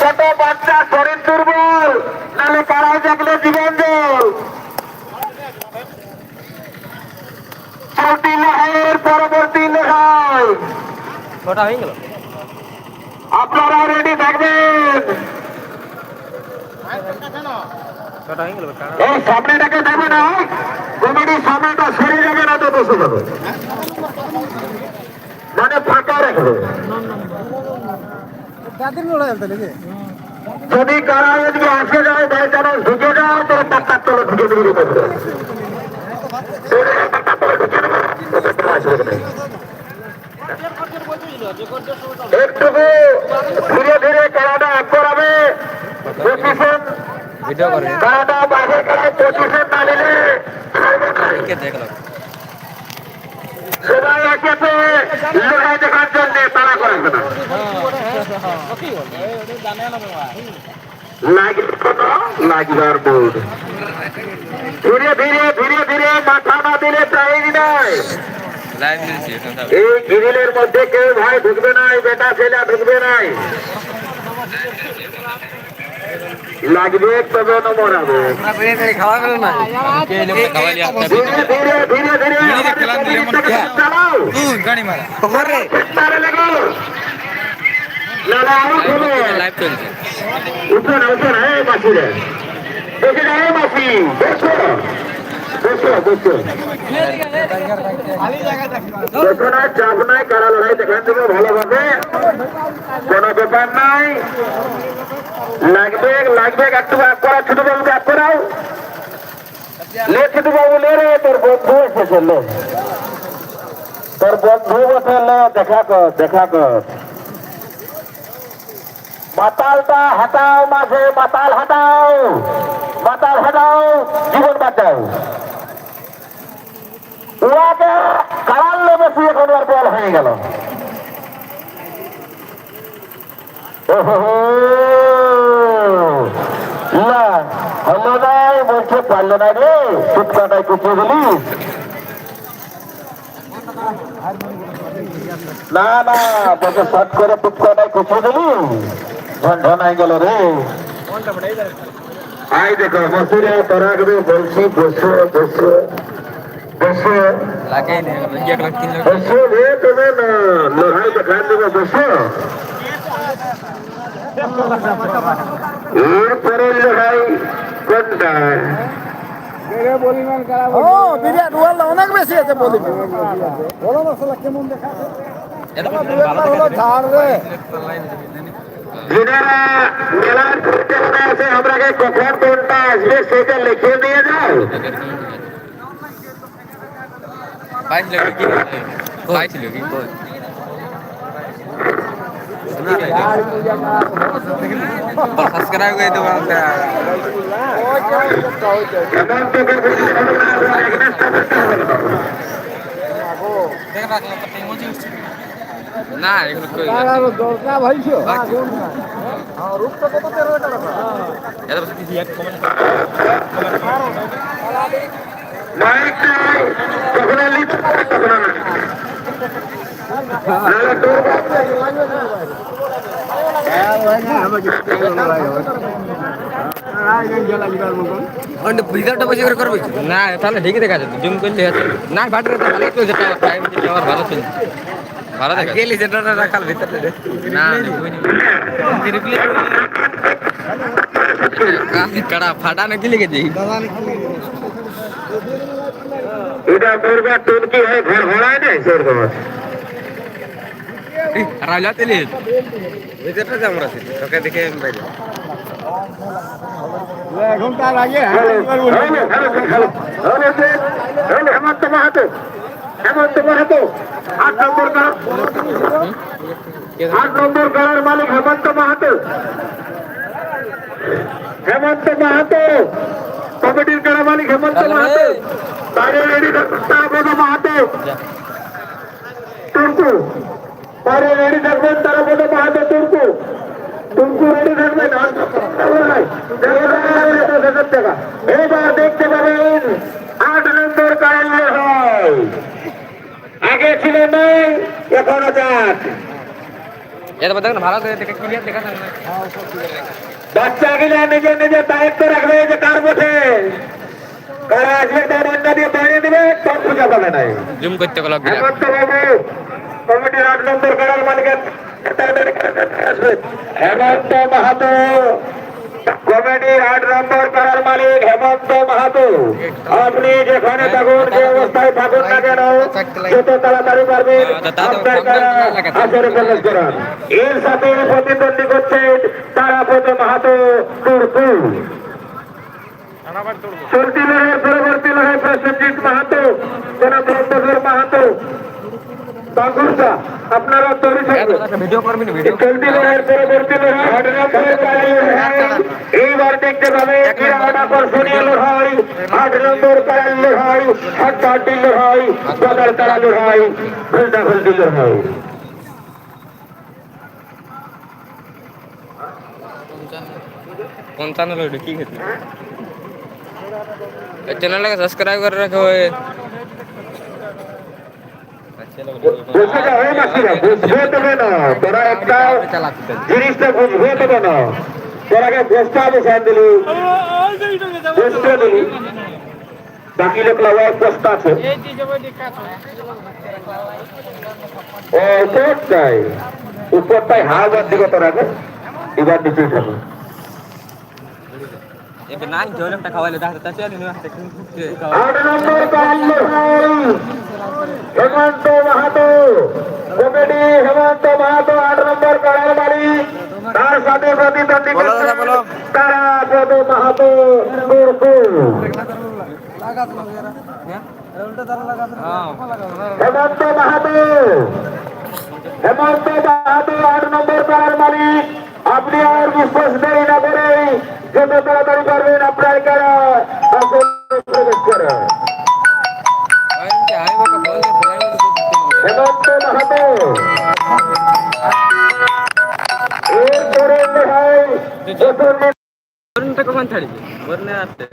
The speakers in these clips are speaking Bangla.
ছোট বাচ্চা শরীর জীবন পরবর্তী হয়ে গেল আপনারা রেডি থাকবেন ছটা হয়ে গেল কারণ এই সামনেটাকে দেবে না কমিটির সামনেটা সরে যাবে না তো বসে যাবে মানে ফাঁকা রাখবে যদি কারা এদিকে আসে যায় ভাই তারা ঢুকে যাও তো পাত্তার তলে ঢুকে দিয়ে দেবে। একটুকু ধীরে ধীরে খেলাটা আগ করাবে ভিডিও খেলাটা বাইরে খেলায় পজিশন না নিলে দেখলাম সবাই লড়াই দেখার জন্য তারা করবে না লাগির বোর্ড ধীরে ধীরে ধীরে ধীরে মাথা না দিলে প্রাইজ নয়। লাইভ দিয়েছি এখন সব এই গিরিলের মধ্যে কেউ ভাই ঢুকবে নাই বেটা ছেলে ঢুকবে নাই লাগবে তবে নম্বর হবে খাওয়া গেল না কে লোক খাওয়ালি আসতে ধীরে ধীরে ধীরে ধীরে আমাদের কমিটিটাকে চালাও গাড়ি মারা তারে লাগো না না আউট হবে লাইভ চলছে উঠো না উঠো না এই মাসি রে দেখে না মাসি বসো বসো বসো দেখো না চাপ নাই কারা লড়াই দেখান দেবো ভালোভাবে কোনো ব্যাপার নাই লাগবে লাগবে একটু আগ করা ছোট বাবুকে আগ করাও। লে ছোট বাবু লে রে, তোর বন্ধু এসেছে, লে। তোর বন্ধু বসে, লে, দেখা কর দেখা কর। মাতালটা হাটাও, মাঝে মাতাল হাটাও। মাতাল হাটাও, জীবন বাঁচাও। উহাকে কারাল লেবেছি এখন আর বল হয়ে গেল। ওহো, না হলো নাই বলছে পারল না রে টুকটাটাই কুচিয়ে দিলি না না তোকে শর্ট করে টুকটাটাই কুচিয়ে দিলি ঝনঝনাই গেল রে আই দেখো মসুরে তরাগবে বলছি বসো বসো বসো লাগাই নেই এক লাখ তিন লাখ বসো রে তুমি না লড়াই দেখান দেবে বসো এরপরে লড়াই কোনটা? ও বিরাট ওয়াল অনেক বেশি আছে বলি বলো মশলা কেমন দেখা হলো ঝাড় রে যেনারা মেলার করতে আছে আমরাকে কখন কোনটা আসবে সেটা লিখে দিয়ে যাও বাইশ লাখ কি? বাইশ আমরা এগেনস্ট না, এগুলো দরকার ভাইছো রূপটা কত তেরো টাকা এত কমেন্ট মাইক কখনো লিপ কখনো না। ভিতরটা বসে করে করবে? না তাহলে ঠিকই দেখা যাবে জুম করলে না বাটারে তো ভালো চলছে টাইম টাওয়ার ভালো চলছে। ভালো দেখা গেলি যেটা রাখাল ভিতরে না কড়া ফাটা না। কি লিখেছি এটা করবে টুনকি হয়ে ঘর ভরায় নাই সেরকম রাজা তেলে। ভিতরটা যেমন আছে তোকে দেখে বাইরে। এখন তার আগে হেমন্ত মাহাতো হেমন্ত মাহাতো আট নম্বর কার আট নম্বর কারার মালিক হেমন্ত মাহাতো। হেমন্ত মাহাতো কমিটির কারা মালিক হেমন্ত মাহাতো বাইরে রেডি মাহাতো টুরকু বাইরে রেডি থাকবেন তারাপদ মাহাতো টুরকু টুরকু রেডি থাকবেন। টাকা। এবার দেখতে পাবেন আট নম্বর হয় আগে ছিল নেই এখনও যাক বাচ্চা গিলা নিজের নিজের দায়িত্ব রাখবে যে কার বসে কারা আসবে তার অন্য দিয়ে বাইরে দিবে সব পূজা পাবে নাই। জুম করতে গেল কমিটির আট নম্বর কারার মালিকের হেমন্ত মাহাতো। কমিটির আট নম্বর কারার মালিক হেমন্ত মাহাতো। আপনি যেখানে থাকুন যে অবস্থায় থাকুন না কেন যত তাড়াতাড়ি পারবেন আপনার কারা আসরে প্রবেশ করান। এর সাথে প্রতিদ্বন্দ্বী করছেন তারাপদ মাহাতো তুর্কু চলতি লড়াই পরবর্তী লড়াই প্রসেনজিৎ মাহাতো কোন মাহাতো। বাগুরদা আপনারা তৈরি থাকবেন ভিডিও করবি না ভিডিও চলতি লড়াইয়ের পরবর্তী লড়াই ঘটনাক্রমে কালী লড়াই। এইবার দেখতে পাবে বিরাট আকর্ষণীয় লড়াই আট নম্বর কারাল লড়াই হাড্ডাহাড্ডি লড়াই বদার তারা লড়াই ঘুলটা ঘুলটি লড়াই। পঞ্চান্ন লোক কি খেতে? চ্যানেলটাকে সাবস্ক্রাইব করে রাখো ওই বুঝতে যাও এই মাসিরা বুঝবে তবে না তোরা একটা জিনিসটা বুঝবে তবে না তোরাকে আছে ও উপরটাই উপরটাই হেমন্ত মাহাতো কমেডি হেমন্ত মাহাতো আট নম্বর কারার বাড়ি তার সাথে প্রতিদ্বন্দ্বী তারা পদ মাহাতো হেমন্ত মাহাতো হেমন্ত মাহাতো আট নম্বর কারার মালিক আপনি আর বিশ্বাস দেরি না করে যত তাড়াতাড়ি পারবেন আপনার কারা প্রবেশ করা। হেমন্ত মাহাতো। এরপরে ভাই বরুণটা কখন ছাড়বি? বরুণে আসতে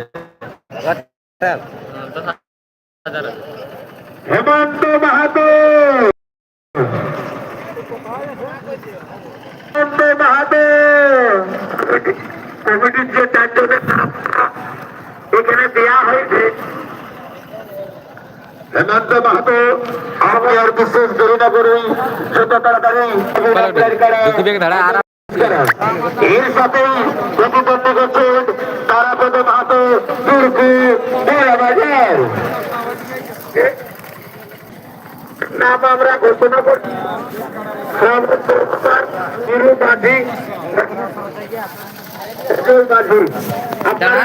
হেমন্ত মাহাতো। হেমন্ত মাহাতো। কমিটির যে চারজনের নাম এখানে দেয়া হয়েছে। হেমন্ত মাহাতো আমি আর বিশেষ দেরি না করি যত তাড়াতাড়ি এর সাথে প্রতিদ্বন্দ্বী করছেন তারাপদ মাহাতো দুর্গু নাম আমরা ঘোষণা করছি মাঝি আপনারা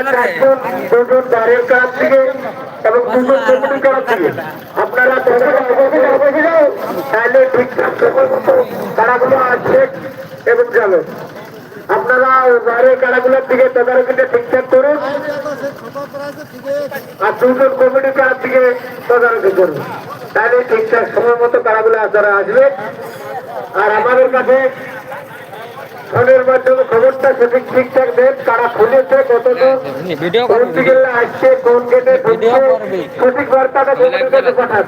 দুজন কাছ থেকে এবং আপনারা তাহলে ঠিকঠাক তারাগুলো আসবে এবং যাবে। আপনারা বাইরের কারাগুলোর দিকে তদারকিটা ঠিকঠাক করুন। আর দুজন কমিটির কাছ থেকে তদারকি করুন। তাহলে ঠিকঠাক সময় মতো কারাগুলো আপনারা আসবে। আর আমাদের কাছে ফোনের মাধ্যমে খবরটা সঠিক ঠিকঠাক দেন কারা খুলেছে ভিডিও কোন দিকে আসছে কোন গেটে ঢুকছে? সঠিক বার্তাটা কাছে পাঠান।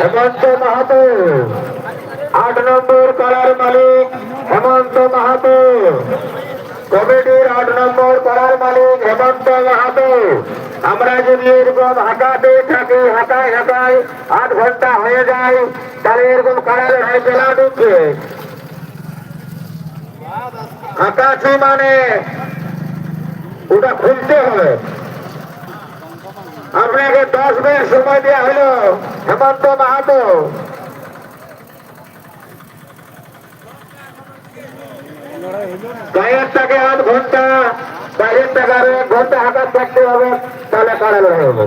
হেমন্ত মাহাতো আট নম্বর কালার মালিক হেমন্ত মাহাতো। কমিটির আট নম্বর কালার মালিক হেমন্ত মাহাতো। আমরা যদি এরকম হাঁকাতে থাকি হাঁকায় হাঁকায় আট ঘণ্টা হয়ে যায় তাহলে এরকম কালার হয় বেলা ঢুকছে হাঁকাছি মানে ওটা খুলতে হবে। আপনাকে দশ মিনিট সময় দেওয়া হলো, হেমন্ত মাহাতো। গায়ের টাকে আধ ঘণ্টা বাইরের আরও এক ঘণ্টা হাঁটার থাকতে হবে, তাহলে কারা লড়াই হবে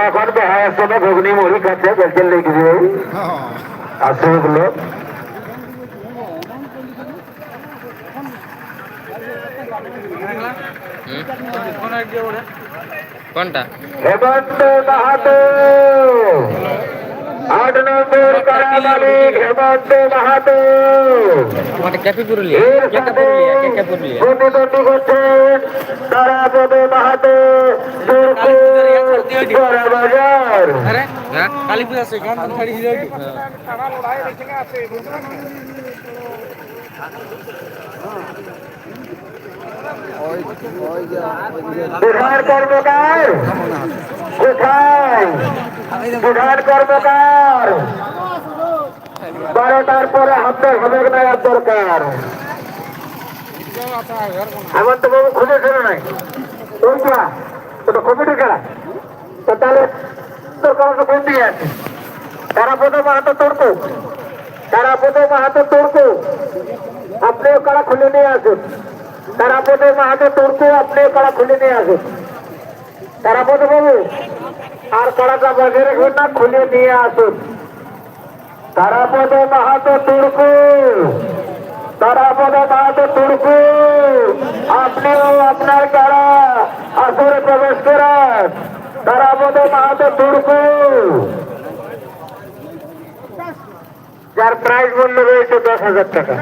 এখন দেখা যাচ্ছে না ঘুগনি মুড়ি খাচ্ছে বেলচেল লেগেছে আছে এগুলো কোনটা? হেমন্ত মাহাতো আট নম্বর কারা মালিক হেমন্ত মাহাতো। প্রতিদ্বন্দ্বী করছেন তারাপদ মাহাতো বাজার হ্যাঁ কালী পূজা কর্মকার। কোথায় প্রধান কর্মকার। বারোটার পরে হাতে হবে না আর দরকার। এমন তো বাবু খুঁজে ছিল নাই। ওই খেলা ওটা কমিটি খেলা। তো তাহলে তোর কারণে কোন দিকে আছে? তারা প্রথম হাতে তোড়কো। তারা প্রথম হাতে তোড়কো। আপনিও কারা খুলে নিয়ে আসুন? তারা প্রথম হাতে তোড়কো, আপনিও কারা খুলে নিয়ে আসুন? তারা প্রথম বাবু আর কারাটা বাজে রেখে না খুলে নিয়ে আসুন। তারাপদ মাহাতো তুর্কু। তারাপদ মাহাতো তুর্কু। আপনিও আপনার কারা? আসরে প্রবেশ করেন। তারাপদ মাহাতো তুর্কু। যার প্রাইজ মূল্য রয়েছে দশ হাজার টাকা।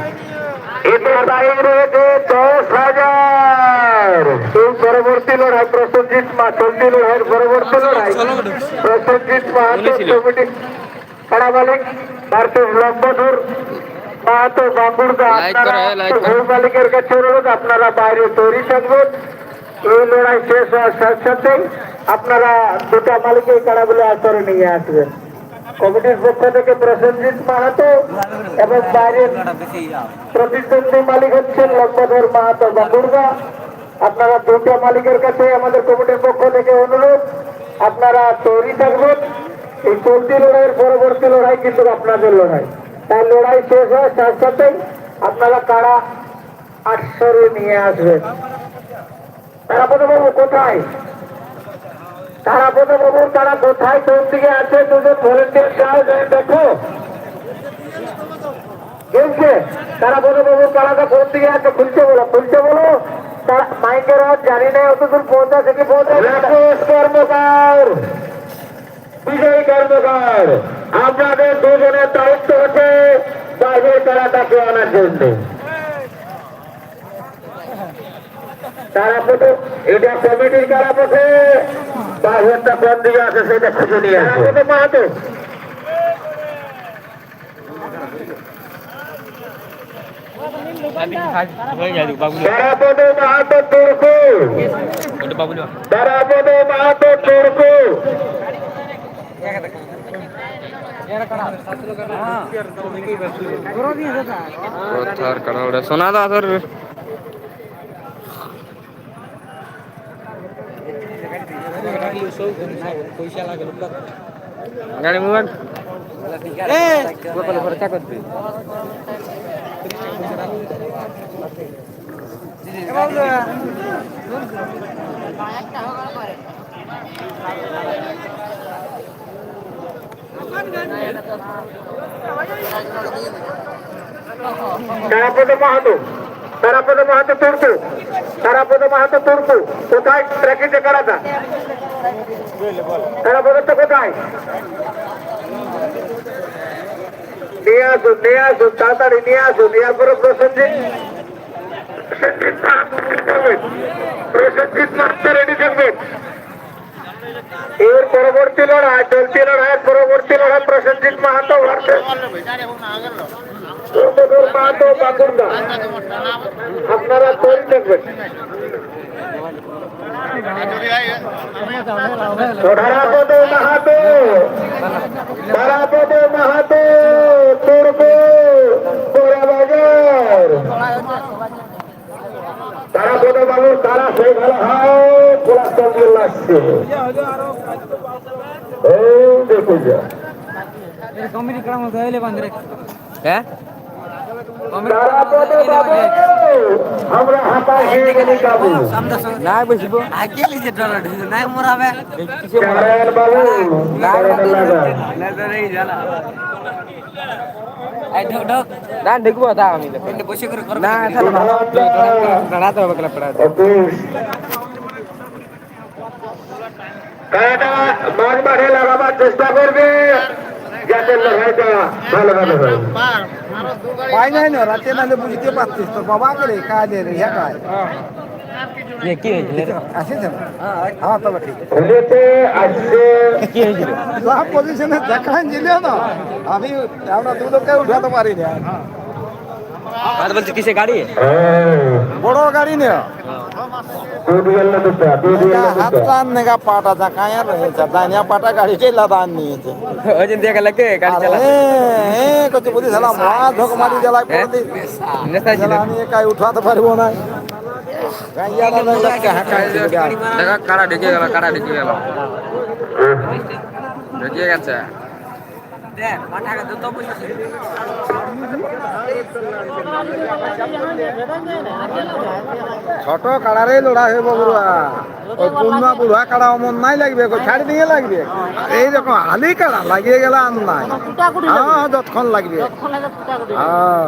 এতে দায়ী রয়েছে দশ হাজার। এই পরবর্তী লড়াই প্রসেনজিৎ মা চলতি লড়াইয়ের পরবর্তী লড়াই প্রসেনজিৎ মাহাতো কমিটি পাড়া মালিক ভারতীয় লম্বধুর মাহাতো Like আপনারা। ভূ মালিকের কাছে অনুরোধ আপনারা বাইরে তৈরি থাকবেন। এই লড়াই শেষ হওয়ার সাথে সাথেই আপনারা দুটা মালিকের কাড়াগুলো আসরে নিয়ে আসবেন। কমিটির পক্ষ থেকে প্রসেনজিৎ মাহাতো এবং বাইরের প্রতিদ্বন্দ্বী মালিক হচ্ছেন লম্বধর মাহাতো বাঙ্গুরদা আপনারা দুটো মালিকের কাছে আমাদের কমিটির পক্ষ থেকে অনুরোধ, আপনারা তৈরি থাকবেন। এই চলতি লড়াইয়ের পরবর্তী লড়াই কিন্তু আপনাদের লড়াই। তাই লড়াই শেষ হয় তার সাথে আপনারা কারা আটশোরে নিয়ে আসবেন? তারাপদ বাবু কোথায়? তারাপদ বাবু, তারা কোথায়? কোন দিকে আছে? দুজন ভলেন্টিয়ার সাহেব দেখো। তারা বলে বাবু তারাটা কোন দিকে আছে? খুলছে বলো খুলছে বলো। তারা মাইকের আওয়াজ জানি না, অতদূর পৌঁছাছে কি কর্মকার। বিজয় কর্মকার। আপনাদের দুজনের দায়িত্ব হচ্ছে বাইরের খেলাটাকে আনার জন্য। তারা পথে এটা কমিটির কারা পথে বাইরেরটা কোন দিকে আছে সেটা খুঁজে নিয়ে আসবে। মাহাতো। তারাপদ মাহাতো তুর্কু। ওটা মাহাতো তুর্কু। কোথার কাড়া ওটা শোনা দা তোর গাড়ি মোবাইল খরচা করতে তারাপদ মাহাতো তারাপদ মাহাতো তুর্কু তারাপদ মাহাতো তুর্কু কোথায় ট্র্যাকিংটা কারাটা তারাপদটা কোথায়? নিয়ে আসুন নিয়ে আসুন তাড়াতাড়ি নিয়ে আসুন ইয়ার পরে প্রসেনজিৎ। প্রসেনজিৎ মাত্র রেডি থাকবেন এর পরবর্তী লড়াই, চলতি লড়াইয়ের পরবর্তী লড়াই প্রসেনজিৎ মাহাতো মাহাতো বাঁকুড়া। আপনারা তৈরি থাকবেন ধরাপদ মাহাতো ধরাপদ মাহাতো দুর্গ বাজার তারাপদ বাবুর তারা সেই ভালো হয় খোলা চন্দ্র লাগছে। এই দেখুন যা। হ্যাঁ তারা পদে পাবে আমরা হাতা খেয়ে গেলি কাবু না বসবো চারায়ণ বাবু চারায়ণ লাগা না ঢুকবো তা আমি না তাহলে ভালো দাঁড়াতে হবে ক্লাব পড়াতে অফিস কাটা মাঝ মাঠে লাগাবার চেষ্টা করবে যাতে লড়াইটা ভালোভাবে হয়। পাই নাই না রাতে নাহলে বুঝতে পারছিস তো বাবা করে? কাজে রে হ্যাঁ কাজ হ্যাঁ কি হয়েছিল? পজিশনে দেখান ছিল না। আমি আমরা দু লোককে উঠাতে পারি না বাদ বলছি কিসে গাড়ি? বড় গাড়ি নে। পাটা জাকায়া রয়েছে দানিয়া পাটা গাড়ি কে লাদান নিয়েছে ওই দিন দেখে লাগে গাড়ি চালা আরে এ কত বুঝি সালাম মা ধক মারি জ্বালাই পড়ে দি নেতা ছিল। আমি একাই উঠাতে পারব না। দেখো কারা ঢুকে গেল কারা ঢুকে গেল? ঢুকে গেছে? ছোট কাড়ারে লড়াই হইব বুড়া ওই পুন্না বুড়া কাড়া অমন নাই লাগবে ছাড়ি দিয়ে লাগবে? এই রকম আলি কাড়া লাগিয়ে গেলে আর নাই। হ্যাঁ যতক্ষণ লাগবে। হ্যাঁ।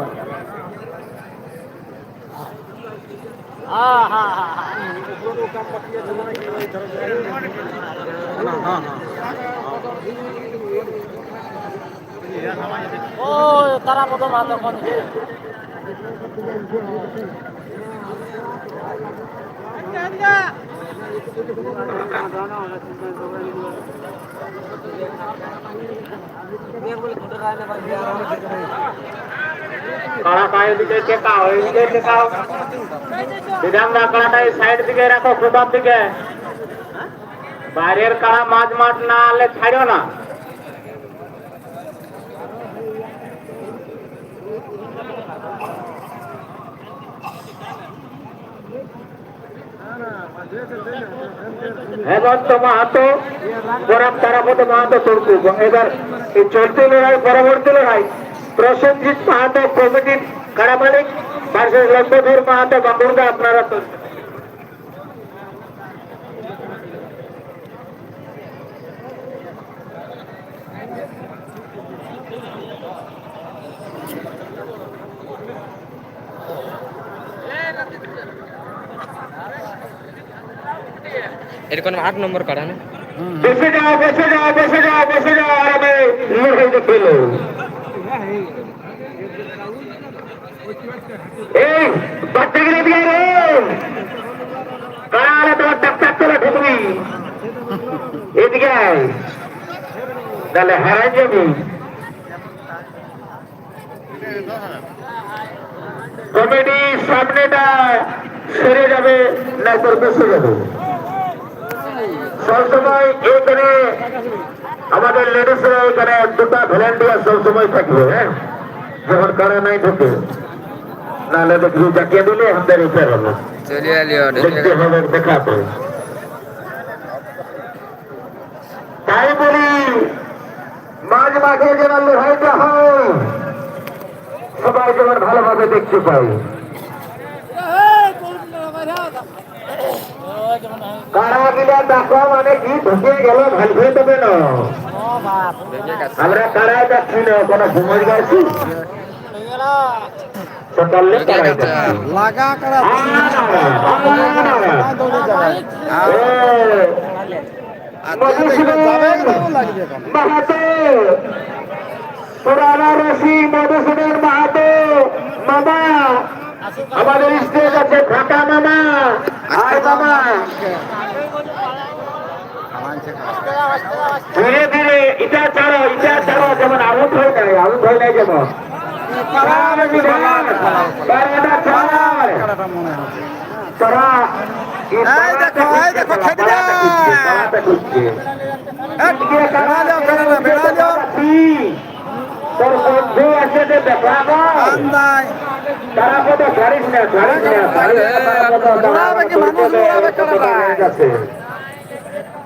কাড়া এইদিকে টেকাও বিধানদা কাড়াটা এই সাইড দিকে রাখো প্রতাপ দিকে। বাইরের কাড়া মাঝ মাঠ না আনলে ছাড়ো না। হেমন্ত মাহাতো বরাম তারাপদ মাহাতো তর্কু এবার এই চলতি লড়াই, পরবর্তী লড়াই, প্রসেনজিৎ মাহাতো কমিটির কারা মালিক ভার্সেস লক্ষ্মধর মাহাতো বাঁকুড়া আপনারা এরকম আট নম্বর বসে যাও বসে যাও বসে যাও বসে যাও আরামে কমিটি সামনেটা সেরে যাবে না তোর বেসে যাবে। সবসময় এখানে আমাদের লেডিসরা এখানে দুটা ভলেন্টিয়ার সবসময় থাকবে হ্যাঁ? যখন কারা নাই ঢুকে নাহলে কিছু জাকিয়ে দিলে আমাদের হবে চলে আলিও দেখতে হবে দেখাতে তাই বলি মাঝ যেন লড়াইটা হয় সবাই যেন ভালোভাবে দেখতে পাই কারা দেখো মানে কি ঢুকে গেল ভালো হয়ে দেবে না আমরা যাচ্ছি কোনো ঘুমাই যাচ্ছি লাগা মাহাতো পুরানা রশি মধুসূদন মাহাতো মামা আমাদের স্টেজ আছে ফাঁকা মামা। আর মামা। ধীরে ধীরে এটা ছাড়ো এটা ছাড়ো যেমন আউট হয়ে যায় আউট হয়ে যায় যেমন। মনে দেখো,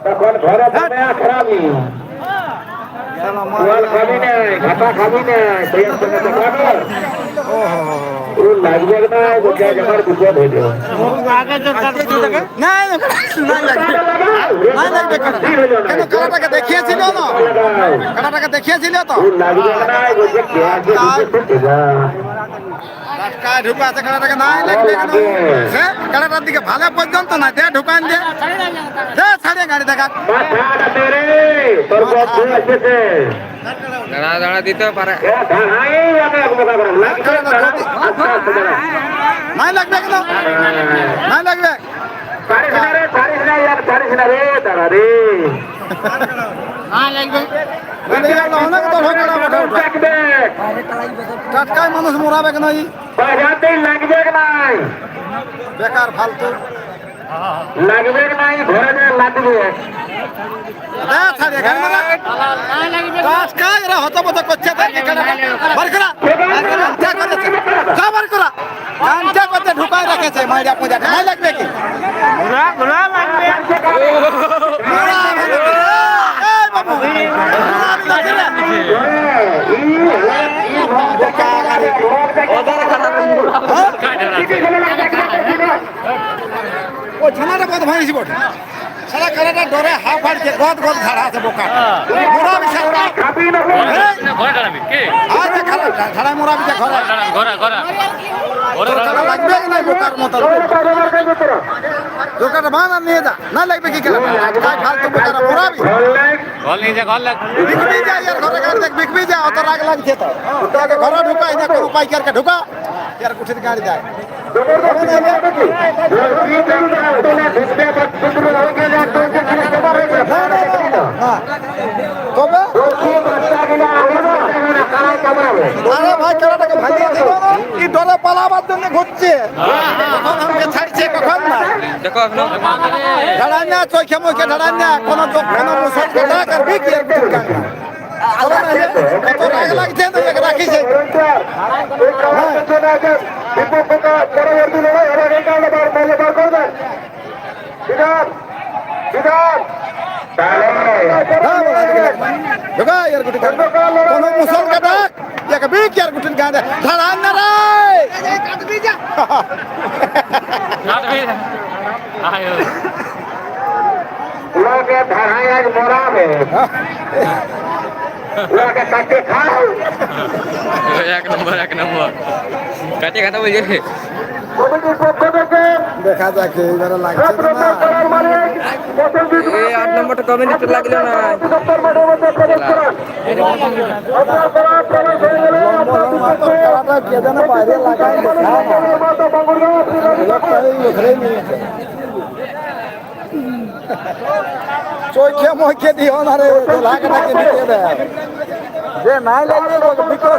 তখন ঘরে ওয়াল মার খাবি না ঘাটা খাবি না সঙ্গে তো খাব ও হো হো ও লাগবে না গোটা আমার বিপদ হয়ে যাবে। না না লাগবে। না লাগবে কাটা কেন কাটাটাকে দেখিয়েছিল না? কাটাটাকে দেখিয়েছিল তো? লাগবে না কে রাস্তায় ঢুকে আছে কাটাটাকে নাই লাগবে কেন সে কাটাটার দিকে ভালো পর্যন্ত না দে ঢুকান দে। দে ছাড়িয়ে গাড়ি দেখা। দাঁড়া দাঁড়া দিতে পারে। নাই লাগবে কেন নাই লাগবে? না রে না রে দাঁড়া রে। অনেক উঠে। টাটকায় মানুষ মরাবে কেন বেকার ফালতু লাগবে নাই ঘরে লাগবে করছে ঢুকায় রেখেছে মাইরা পূজাটা নাই লাগবে কি লাগবে ও ছানাটা কত ভাঙিছি বটে? সারা কালাটা ডরে হাফ ফাড়ছে গদ গদ ঝাড়া আছে বোকা। মোরা বিশাল আরে খালা ঝাড়া মোরা বিশাল ঘরে তোর কাটা লাগবে কি নাই বোকার মতো? দোকানটা বানা নিয়ে যা। না লাগবে কি কেন ফালতু বোকারা মোরাবি বিকবি যা ইয়ার ঘরে গাড়ি দেখ বিকবি যা অত রাগ লাগছে তো। তোকে ঘরে ঢুকাই না কোনো পাইকারকে ঢুকা। ইয়ার কুঠির গাড়ি দেয় তবে আরে ভাই কেনাটাকে ভাঙিয়ে দিল। কি ডরে পালাবার জন্য ঘুরছে? কখন আমাকে ছাড়ছে কখন না? দেখো ঝাড়ান না চোখে মুখে ঝাড়ান না কোনো চোখ কোনো মুসল কথা করবি কি আর কিছু কাজ না। তবে না যে কত রাগ লাগছে তো একে রাখিছে? ঢোকা ইয়ার গুটি গান কোনো মুসল কে ডাক একে বি কি আর গুটি গান ঝাড়ান না রে কাটবি যা লোকে ধারায় আজ মরাবে লোকে কাটে খাও এক নম্বর এক নম্বর কাটে কথা বলছে রে কমিটির পক্ষ থেকে দেখা যাক এইবারে লাগছে না এই আট নম্বরটা কমিটি লাগল না? দপ্তর মাঠের মধ্যে প্রবেশ করান আপনার করা প্রবেশ হয়ে গেলে আপনার বিপক্ষে খেলাটা কে যেন বাইরে লাগাই চোখে মুখে দিও না রে লাগাটাকে নিতে দে যে নাই বিক্রয়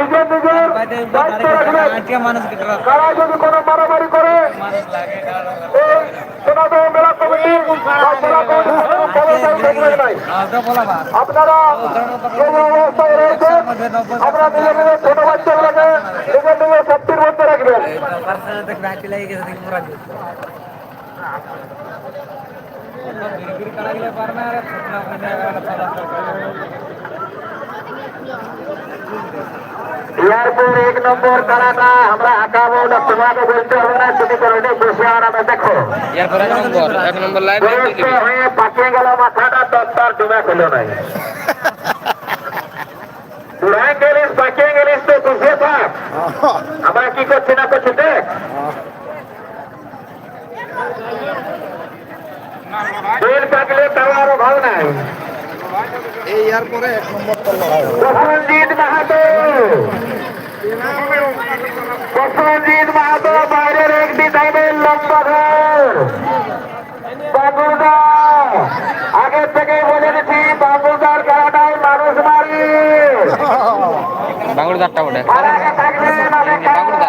বাপকে তো বাপকে ছয়টা লাগাতে দিয়েছে কারা যদি কোনো মারামারি করে এই সোনাদহ মেলা কমিটি। আপনারা অবস্থায় রয়েছেন আমরা নিজে নিজে ছোট বাচ্চাগুলোকে নিজের নিজের শক্তির মধ্যে রাখবেন। এরপর এক নম্বর কারাটা আমরা আঁকাবো না তোমাকে বলতে হবে না যদি করে বসে আর আমরা দেখো। এরপর এক নম্বর এক নম্বর লাইভ হয়ে পাকিয়ে গেল মাথাটা দশটার ডুবে খুলো নাই। বুড়ায় গেলিস পাকিয়ে গেলিস তো বুঝে থাক। আমরা কি করছি না করছি দেখ। বেল তাও আরও ভালো নাই। এই মাহাতো। প্রসঞ্জিৎ মাহাতো বাইরের একটি দামের লম্বা ঘর বাবুদা আগের থেকে বলে দিচ্ছি বাবুদার খেলাটাই মানুষ মারি। বাবুদারটা ওটা বাবুদা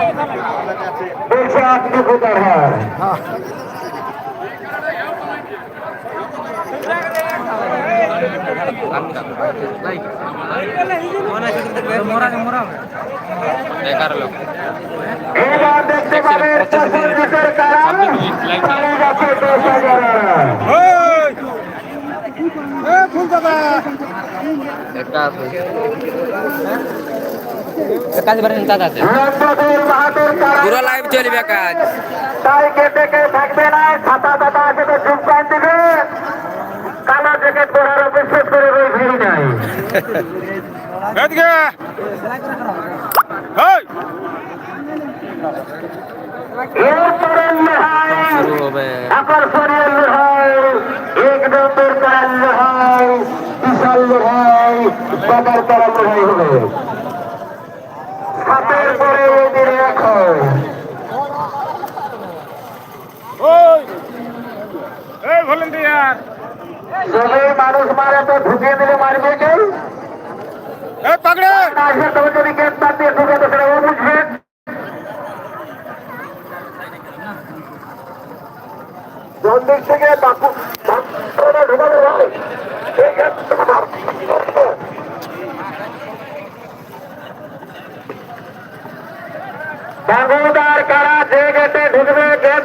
হার বেকার লোক। এবার দেখতে পাবেন দশ হাজার। একটা আছে। কাজ আছে পুরো লাইভ চলবে কাজ। তাই কেটে কে থাকবে না ছাতা দাদা আছে তো চুপ পান দিবে। কালো জ্যাকেট পরার বিশেষ করে ওই ভিড় নাই। এরপরে লড়াই শুরু হবে আকর্ষণীয় লড়াই এক নম্বর করার লড়াই বিশাল লড়াই বাবার করা লড়াই হবে সাতের পরে ওদের এখন সবাই মানুষ মারে দিলে মারবে কেউ? আসবে তবে যদি গেট দিয়ে ঢুকে সেটা ও বুঝবে। কোন দিক থেকে বাকু ঢুকাবে ভাই? এই কারা যে গেটে ঢুকবে গেট